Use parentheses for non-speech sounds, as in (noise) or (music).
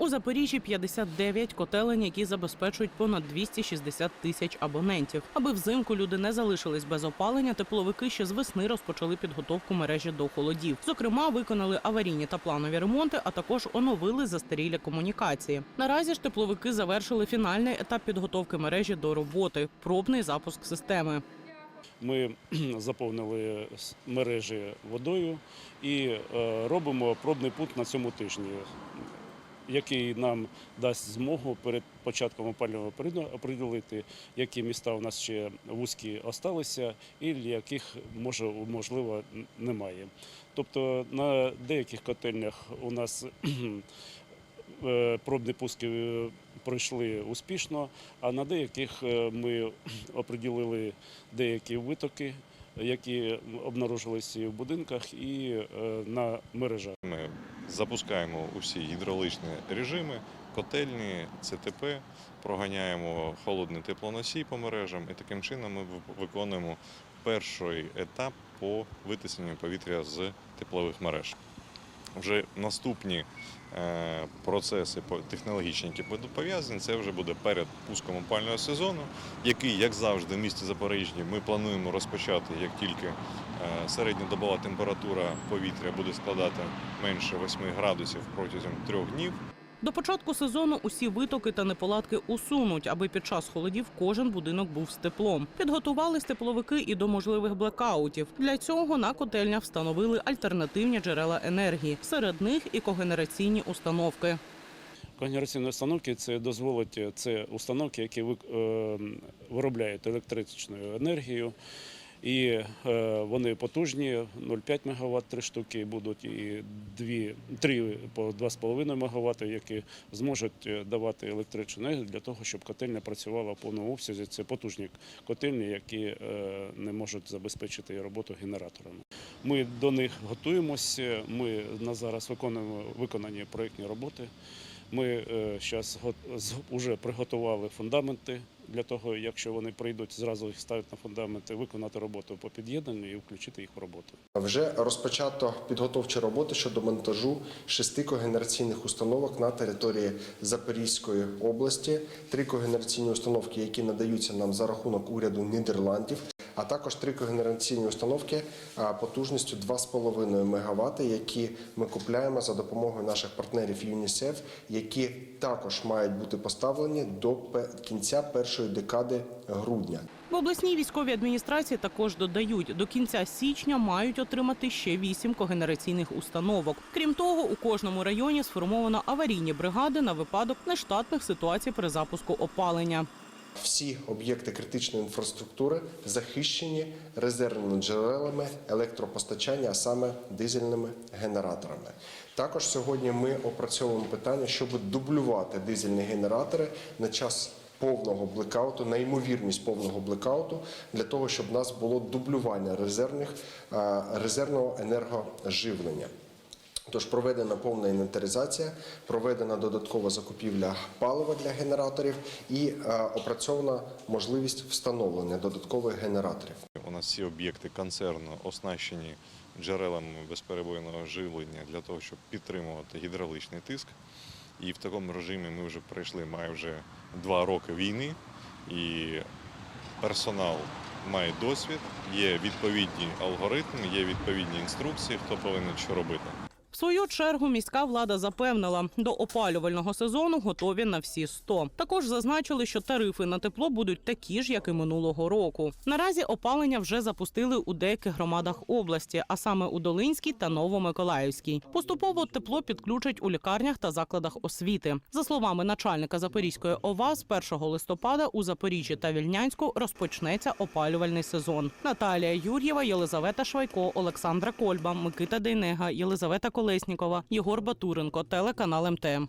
У Запоріжжі 59 котелень, які забезпечують понад 260 тисяч абонентів. Аби взимку люди не залишились без опалення, тепловики ще з весни розпочали підготовку мережі до холодів. Зокрема, виконали аварійні та планові ремонти, а також оновили застарілі комунікації. Наразі ж тепловики завершили фінальний етап підготовки мережі до роботи пробний запуск системи. Ми (clears throat) заповнили мережі водою і е, робимо пробний пункт на цьому тижні, який нам дасть змогу перед початком опалювального періоду оприділити, які міста у нас ще вузькі осталися, і яких може можливо немає. Тобто на деяких котельнях у нас (clears throat) е, пробні пуски е, пройшли успішно, а на деяких е, ми (clears throat) оприділили деякі витоки, які обнаружилися в будинках, і на мережах. Ми запускаємо усі гідравлічні режими, котельні, ЦТП, проганяємо холодний теплоносій по мережам і таким чином ми виконуємо перший етап по витисненню повітря з теплових мереж. Вже наступні е, процеси технологічні, які будуть пов'язані, це вже буде перед пуском опального сезону, який, як завжди, в місті Запоріжжі ми плануємо розпочати, як тільки е, середньодобова температура повітря буде складати менше 8 градусів протягом трьох днів. До початку сезону усі витоки та неполадки усунуть, аби під час холодів кожен будинок був з теплом. Підготувались тепловики і до можливих блекаутів. Для цього на котельнях встановили альтернативні джерела енергії. Серед них і когенераційні установки. Когенераційні установки це дозволить це установки, які ви- е, виробляють електричну енергію. І е, вони потужні, 0,5 МВт, три штуки будуть, і дві, три по 2,5 МВт, які зможуть е, давати електричну енергію для того, щоб котельня працювала в повному обсязі. Це потужні котельні, які е, не можуть забезпечити роботу генераторами. Ми до них готуємося. Ми на зараз виконуємо виконані проєктні роботи. Ми зараз вже приготували фундаменти для того, якщо вони прийдуть, зразу їх ставити на фундаменти, виконати роботу по під'єднанню і включити їх в роботу. Вже розпочато підготовчі роботи щодо монтажу шести когенераційних установок на території Запорізької області, три когенераційні установки, які надаються нам за рахунок уряду Нідерландів, а також три когенераційні установки потужністю 2,5 МВт, які ми купляємо за допомогою наших партнерів ЮНІСЕФ, які також мають бути поставлені до кінця першої декади грудня. В обласній військовій адміністрації також додають, до кінця січня мають отримати ще вісім когенераційних установок. Крім того, у кожному районі сформовано аварійні бригади на випадок нештатних ситуацій при запуску опалення. Всі об'єкти критичної інфраструктури захищені резервними джерелами електропостачання, а саме дизельними генераторами. Також сьогодні ми опрацьовуємо питання, щоб дублювати дизельні генератори на час повного блекауту, на ймовірність повного блекауту, для того, щоб у нас було дублювання резервних, е, резервного енергоживлення. Тож проведена повна інвентаризація, проведена додаткова закупівля палива для генераторів і е, опрацьована можливість встановлення додаткових генераторів. У нас всі об'єкти концерну оснащені джерелами безперебойного живлення для того, щоб підтримувати гідравличний тиск. І в такому режимі ми вже пройшли має вже два роки війни, і персонал має досвід, є відповідні алгоритми, є відповідні інструкції, хто повинен що робити. Свою чергу міська влада запевнила, до опалювального сезону готові на всі 100. Також зазначили, що тарифи на тепло будуть такі ж, як і минулого року. Наразі опалення вже запустили у деяких громадах області, а саме у Долинській та Новомиколаївській. Поступово тепло підключать у лікарнях та закладах освіти. За словами начальника Запорізької ОВА, з 1 листопада у Запоріжжі та Вільнянську розпочнеться опалювальний сезон. Наталія Юр'єва, Єлизавета Швайко, Олександра Кольба, Микита Дейнега, Єлизавета Колеснікова, Єгор Батуренко, телеканал МТМ.